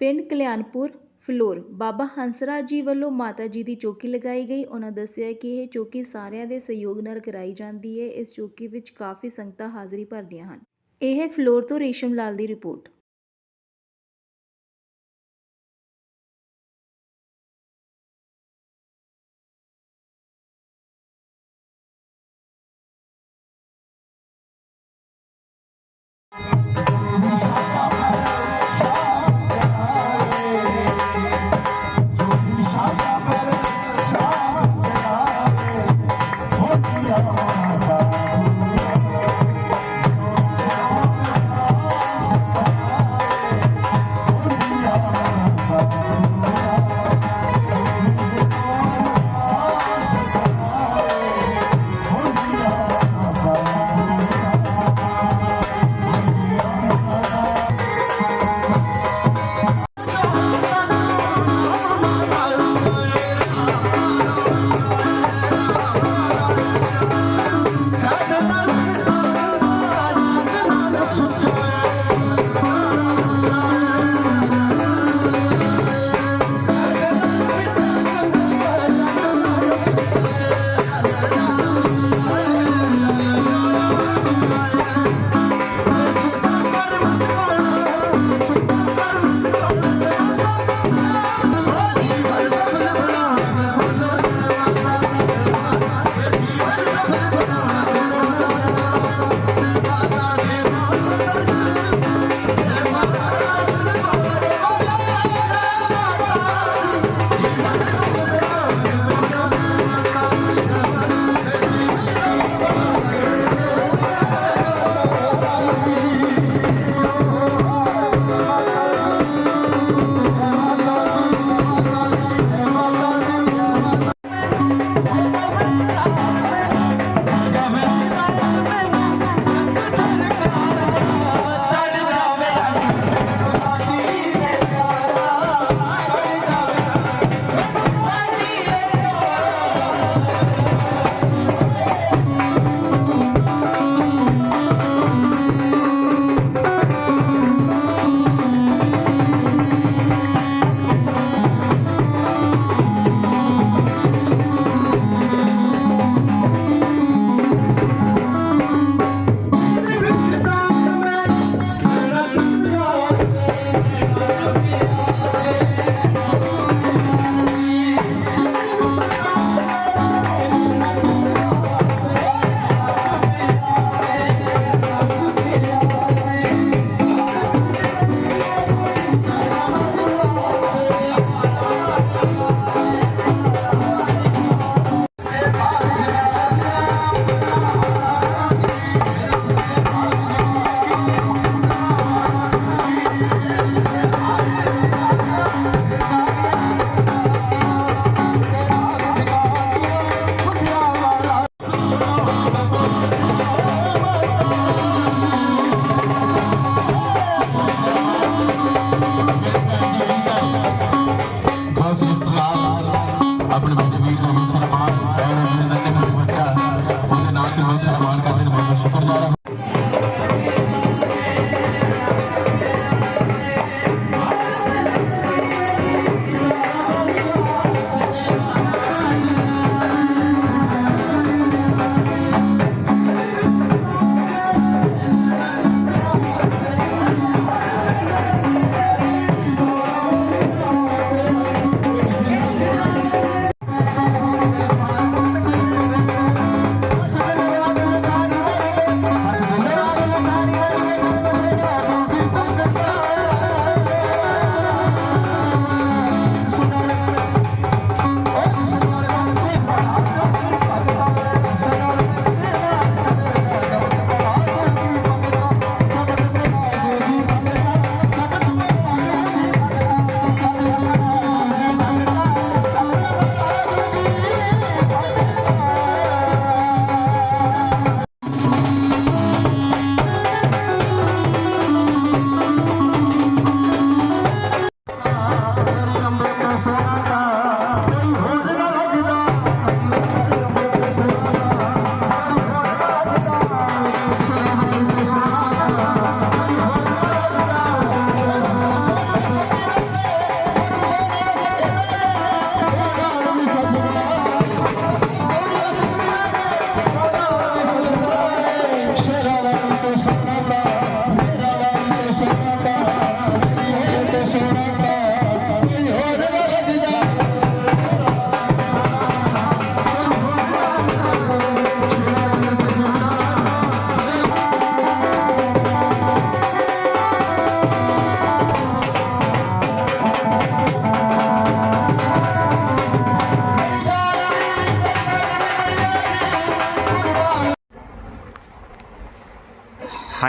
ਪਿੰਡ ਕਲਿਆਣਪੁਰ, ਫਲੋਰ। ਬਾਬਾ ਹੰਸਰਾਜ ਜੀ ਵੱਲੋਂ ਮਾਤਾ ਜੀ ਦੀ ਚੌਕੀ ਲਗਾਈ ਗਈ। ਉਹਨਾਂ ਦੱਸਿਆ ਕਿ ਇਹ ਚੌਕੀ ਸਾਰਿਆਂ ਦੇ ਸਹਿਯੋਗ ਨਾਲ ਕਰਾਈ ਜਾਂਦੀ ਹੈ। ਇਸ ਚੌਕੀ ਵਿੱਚ ਕਾਫੀ ਸੰਗਤਾਂ ਹਾਜ਼ਰੀ ਭਰਦੀਆਂ ਹਨ। ਇਹ ਫਲੋਰ ਤੋਂ ਰੇਸ਼ਮ ਲਾਲ ਦੀ ਰਿਪੋਰਟ।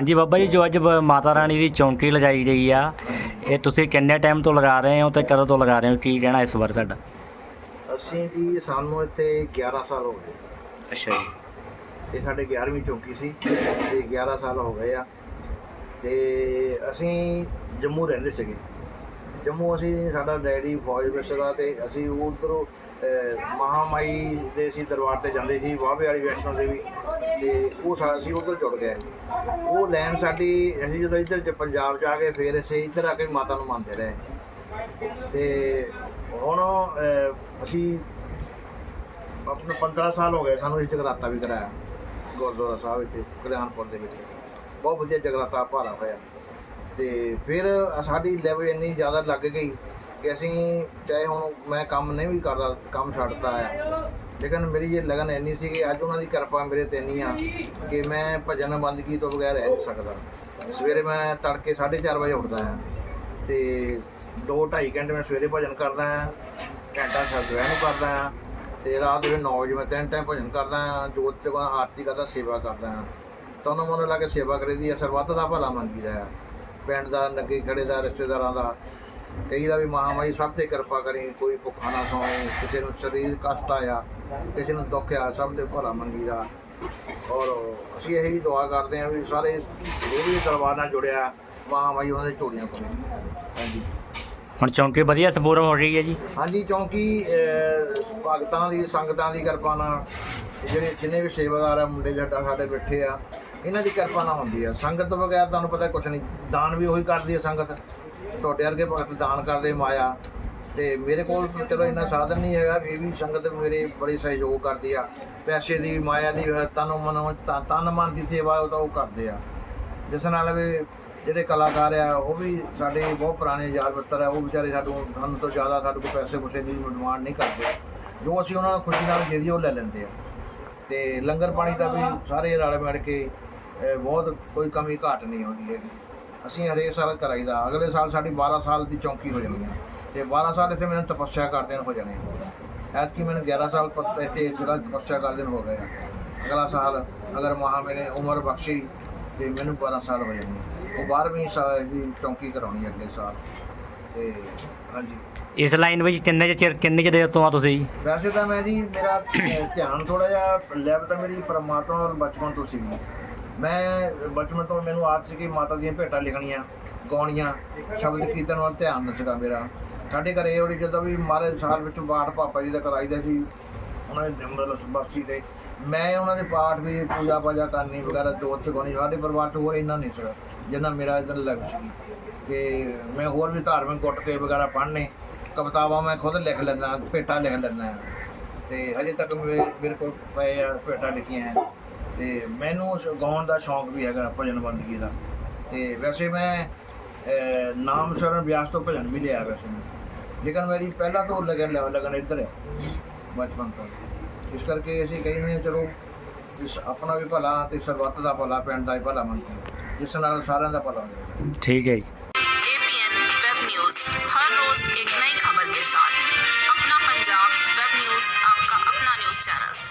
ਹਾਂਜੀ ਬਾਬਾ ਜੀ ਜੋ ਅੱਜ ਮਾਤਾ ਰਾਣੀ ਦੀ ਚੌਂਕੀ ਲਗਾਈ ਗਈ ਆ ਇਹ ਤੁਸੀਂ ਕਿੰਨੇ ਟਾਈਮ ਤੋਂ ਲਗਾ ਰਹੇ ਹੋ ਤੇ ਕਦੋਂ ਤੋਂ ਲਗਾ ਰਹੇ ਹੋ? ਕੀ ਕਹਿਣਾ ਇਸ ਬਾਰੇ ਤੁਹਾਡਾ? ਅਸੀਂ ਜੀ ਸਾਨੂੰ ਇੱਥੇ 11 ਸਾਲ ਹੋ ਗਏ। ਅੱਛਾ ਜੀ। ਇਹ ਸਾਡੇ 11ਵੀਂ ਚੌਕੀ ਸੀ ਤੇ 11 ਸਾਲ ਹੋ ਗਏ ਆ। ਤੇ ਅਸੀਂ ਜੰਮੂ ਰਹਿੰਦੇ ਸੀਗੇ। ਜੰਮੂ ਅਸੀਂ ਸਾਡਾ ਡੈਡੀ ਫੌਜ ਵਿੱਚ ਸੀਗਾ ਤੇ ਅਸੀਂ ਉਧਰੋਂ ਮਹਾਮਾਈ ਦੇ ਅਸੀਂ ਦਰਬਾਰ ਤੇ ਜਾਂਦੇ ਸੀ, ਵਾਹਵੇ ਵਾਲੀ ਵੈਸ਼ਨੋ ਦੇਵੀ। ਤੇ ਉਹ ਸਾ ਅਸੀਂ ਉਧਰ ਜੁੜ ਗਏ। ਉਹ ਲੈਣ ਸਾਡੀ, ਅਸੀਂ ਜਦੋਂ ਇੱਧਰ ਚ ਪੰਜਾਬ ਚ ਆ ਗਏ, ਫਿਰ ਅਸੀਂ ਇੱਧਰ ਆ ਕੇ ਮਾਤਾ ਨੂੰ ਮੰਨਦੇ ਰਹੇ। ਤੇ ਹੁਣ ਅਸੀਂ ਆਪਣੇ 15 ਸਾਲ ਹੋ ਗਏ ਸਾਨੂੰ ਇਸ ਜਗਰਾਤਾ ਵੀ ਕਰਾਇਆ, ਗੁਰਦੁਆਰਾ ਸਾਹਿਬ ਵਿੱਚ, ਕਲਿਆਣਪੁਰ ਦੇ ਵਿੱਚ। ਬਹੁਤ ਵਧੀਆ ਜਗਰਾਤਾ ਭਾਰਾ ਹੋਇਆ। ਤੇ ਫਿਰ ਸਾਡੀ ਲੈਵਲ ਇੰਨੀ ਜ਼ਿਆਦਾ ਲੱਗ ਗਈ ਕਿ ਅਸੀਂ ਚਾਹੇ ਹੁਣ ਮੈਂ ਕੰਮ ਨਹੀਂ ਵੀ ਕਰਦਾ, ਕੰਮ ਛੱਡਤਾ ਹੈ ਲੇਕਿਨ ਮੇਰੀ ਜੇ ਲਗਨ ਇੰਨੀ ਸੀ ਕਿ ਅੱਜ ਉਹਨਾਂ ਦੀ ਕਿਰਪਾ ਮੇਰੇ ਤੇ ਇੰਨੀ ਆ ਕਿ ਮੈਂ ਭਜਨ ਬੰਦਗੀ ਤੋਂ ਬਗੈਰ ਰਹਿ ਨਹੀਂ ਸਕਦਾ। ਸਵੇਰੇ ਮੈਂ ਤੜਕੇ 4:30 ਵਜੇ ਉੱਠਦਾ ਹਾਂ ਤੇ 2-2.5 ਘੰਟੇ ਮੈਂ ਸਵੇਰੇ ਭਜਨ ਕਰਦਾ ਹਾਂ ਘੰਟਾ ਸਵੇਰ ਨੂੰ ਕਰਦਾ ਹਾਂ ਤੇ ਰਾਤ ਦੇ 9 ਵਜੇ ਮੈਂ ਤਿੰਨ ਟਾਈਮ ਭਜਨ ਕਰਦਾ ਹਾਂ ਜੋਤ ਜਗਾ ਆਰਤੀ ਕਰਦਾ, ਸੇਵਾ ਕਰਦਾ ਹਾਂ ਤੁਹਾਨੂੰ ਮਨ ਲਾ ਕੇ ਸੇਵਾ ਕਰੀਦੀ ਹੈ ਸਰਬੱਤ ਦਾ ਭਲਾ ਮੰਗੀਦਾ ਹੈ ਪਿੰਡ ਦਾ, ਨੱਗੇ ਖੜੇ ਦਾ, ਰਿਸ਼ਤੇਦਾਰਾਂ ਦਾ। ਕਈ ਦਾ ਵੀ ਮਹਾਮਾਈ ਸਭ ਤੇ ਕਿਰਪਾ ਕਰੀ ਕੋਈ ਭੁੱਖਾ ਨਾ ਸੋਏ ਕਿਸੇ ਨੂੰ ਸਰੀਰ ਕਸ਼ਟ ਆਇਆ ਕਿਸੇ ਨੂੰ ਦੁੱਖ ਆ ਸਭ ਦੇ ਭਲਾ ਮੰਗੀਦਾ। ਔਰ ਅਸੀਂ ਇਹੀ ਦੁਆ ਕਰਦੇ ਹਾਂ ਵੀ ਸਾਰੇ ਜੋ ਵੀ ਦਰਬਾਰ ਨਾਲ ਜੁੜਿਆ ਮਹਾਮਾਈ ਉਹਨਾਂ ਦੇ ਝੋਲੀਆਂ ਪਾਵੇ ਹਾਂਜੀ। ਹੁਣ ਚੌਂਕੀ ਵਧੀਆ ਸਪੂਰਾ ਹੋ ਰਹੀ ਹੈ ਜੀ? ਹਾਂਜੀ ਅਹ, ਭਗਤਾਂ ਦੀ ਸੰਗਤਾਂ ਦੀ ਕਿਰਪਾ ਨਾਲ ਜਿਹੜੇ ਜਿੰਨੇ ਵੀ ਸੇਵਾਦਾਰ ਆ ਮੁੰਡੇ ਜੱਟਾ ਸਾਡੇ ਬੈਠੇ ਆ ਇਹਨਾਂ ਦੀ ਕਿਰਪਾ ਨਾਲ ਹੁੰਦੀ ਆ। ਸੰਗਤ ਤੋਂ ਬਗੈਰ ਤੁਹਾਨੂੰ ਪਤਾ ਕੁਛ ਨਹੀਂ। ਦਾਨ ਵੀ ਉਹੀ ਕਰਦੀ ਆ ਸੰਗਤ। ਤੁਹਾਡੇ ਵਰਗੇ ਭਗਤ ਦਾਨ ਕਰਦੇ ਮਾਇਆ। ਤੇ ਮੇਰੇ ਕੋਲ ਚਲੋ ਇੰਨਾ ਸਾਧਨ ਨਹੀਂ ਹੈਗਾ ਇਹ ਵੀ ਸੰਗਤ ਮੇਰੇ ਬੜੀ ਸਹਿਯੋਗ ਕਰਦੀ ਆ। ਪੈਸੇ ਦੀ, ਮਾਇਆ ਦੀ, ਤਨ ਮਨ ਤਨ ਮਨ ਦੀ ਸੇਵਾ ਉਹ ਤਾਂ ਉਹ ਕਰਦੇ ਆ। ਜਿਸ ਨਾਲ ਵੀ ਜਿਹੜੇ ਕਲਾਕਾਰ ਆ, ਉਹ ਵੀ ਸਾਡੇ ਬਹੁਤ ਪੁਰਾਣੇ ਯਾਰ ਮਿੱਤਰ ਆ, ਉਹ ਵਿਚਾਰੇ ਸਾਨੂੰ ਸਾਨੂੰ ਤੋਂ ਜ਼ਿਆਦਾ ਸਾਡੇ ਕੋਲ ਪੈਸੇ ਪੂਸੇ ਦੀ ਡਿਮਾਂਡ ਨਹੀਂ ਕਰਦੇ। ਜੋ ਅਸੀਂ ਉਹਨਾਂ ਨੂੰ ਖੁਸ਼ੀ ਨਾਲ ਦੇ ਦਈਏ, ਉਹ ਲੈ ਲੈਂਦੇ ਆ। ਤੇ ਲੰਗਰ ਪਾਣੀ ਦਾ ਵੀ ਸਾਰੇ ਰਲ ਮਿਲ ਕੇ ਬਹੁਤ ਕੋਈ ਕਮੀ ਘਾਟ ਨਹੀਂ ਆਉਂਦੀ ਹੈਗੀ। ਅਸੀਂ ਹਰੇਕ ਸਾਲ ਕਰਾਈਦਾ ਅਗਲੇ ਸਾਲ ਸਾਡੀ 12 ਸਾਲ ਦੀ ਚੌਂਕੀ ਹੋ ਜਾਣੀ ਆ ਤੇ 12 ਸਾਲ ਇੱਥੇ ਮੈਨੂੰ ਤਪੱਸਿਆ ਕਰਦੇ ਹੋ ਜਾਣੇ ਆ। ਐਤਕੀ ਮੈਨੂੰ 11 ਸਾਲ ਇੱਥੇ ਜਿਹੜਾ ਤਪੱਸਿਆ ਕਰਦੇ ਹੋ ਗਏ ਅਗਲਾ ਸਾਲ ਅਗਰ ਮਹਾ ਮੈਨੇ ਉਮਰ ਬਖਸ਼ੀ ਤੇ ਮੈਨੂੰ 12 ਸਾਲ ਹੋ ਜਾਣੇ ਉਹ 12ਵੀਂ ਸਾਲ ਦੀ ਚੌਂਕੀ ਕਰਾਉਣੀ ਅਗਲੇ ਸਾਲ। ਤੇ ਹਾਂਜੀ। ਇਸ ਲਾਈਨ ਵਿੱਚ ਕਿੰਨੇ ਕੁ ਚਿਰ ਕਿੰਨੀ ਕੁ ਦੇਰ ਤੋਂ ਆ ਤੁਸੀਂ? ਵੈਸੇ ਤਾਂ ਮੈਂ ਜੀ ਮੇਰਾ ਧਿਆਨ ਥੋੜਾ ਜਿਹਾ ਲੈਵ ਤਾਂ ਮੇਰੀ ਪਰਮਾਤਮਾ ਨਾਲ ਬਚਪਨ ਤੋਂ ਸੀ। ਮੈਂ ਬਚਪਨ ਤੋਂ ਮੈਨੂੰ ਆਦਤ ਸੀ ਕਿ ਮਾਤਾ ਦੀਆਂ ਭੇਟਾਂ ਲਿਖਣੀਆਂ, ਗਾਉਣੀਆਂ, ਸ਼ਬਦ ਕੀਰਤਨ ਵੱਲ ਧਿਆਨ ਨਾ ਸੀਗਾ ਮੇਰਾ। ਸਾਡੇ ਘਰੇ ਉਹਦੀ ਜਦੋਂ ਵੀ ਮਹਾਰਾਜ ਸਾਲ ਵਿੱਚ ਪਾਠ ਪਾਪਾ ਜੀ ਦਾ ਕਰਾਈਦਾ ਸੀ, ਉਹਨਾਂ ਦੇ ਜੰਮਦਲ ਬਖਸ਼ੀ ਦੇ ਮੈਂ ਉਹਨਾਂ ਦੇ ਪਾਠ ਵੀ ਪੂਜਾ ਪਾਜਾ ਕਰਨੀ ਵਗੈਰਾ ਜੋਤ ਗਾਉਣੀ ਸਾਡੇ ਪਰਿਵਾਰ 'ਚ ਹੋਰ ਇੰਨਾ ਨਹੀਂ ਸੀਗਾ, ਜਿੰਨਾ ਮੇਰਾ ਇਧਰ ਲੱਗ ਸੀ। ਤੇ ਮੈਂ ਹੋਰ ਵੀ ਧਾਰਮਿਕ ਗੁੱਟਕੇ ਵਗੈਰਾ ਪੜ੍ਹਨੇ, ਕਵਿਤਾਵਾਂ ਮੈਂ ਖੁਦ ਲਿਖ ਲੈਂਦਾ, ਭੇਟਾਂ ਲਿਖ ਲੈਂਦਾ। ਹਾਂ ਤੇ ਹਜੇ ਤੱਕ ਮੇ- ਮੇਰੇ ਕੋਲ ਪਏ ਆ, ਭੇਟਾਂ ਲਿਖੀਆਂ। ਹੈ ਤੇ ਮੈਨੂੰ ਸ਼- ਗਾਉਣ ਦਾ ਸ਼ੌਂਕ ਵੀ ਹੈਗਾ ਭਜਨ ਬੰਦਗੀ ਦਾ। ਤੇ ਵੈਸੇ ਮੈਂ ਅਹ, ਨਾਮ ਸ਼ਰਨ ਵਿਆਸ ਤੋਂ ਭਜਨ ਵੀ ਲਿਆ ਵੈਸੇ ਮੈਂ। ਲੇਕਿਨ ਮੇਰੀ ਪਹਿਲਾਂ ਤੋਂ ਲਗਨ ਲਗਨ ਇੱਧਰ ਹੈ ਬਚਪਨ ਤੋਂ। ਇਸ ਕਰਕੇ ਅਸੀਂ ਕਹਿੰਦੇ ਹਾਂ ਚਲੋ ਇਸ ਆਪਣਾ ਵੀ ਭਲਾ ਤੇ ਸਰਬੱਤ ਦਾ ਭਲਾ ਪਿੰਡ ਦਾ ਵੀ ਭਲਾ ਮੰਗਦੇ ਜਿਸ ਨਾਲ ਸਾਰਿਆਂ ਦਾ ਭਲਾ ਹੋਵੇ। ਠੀਕ ਹੈ ਜੀ।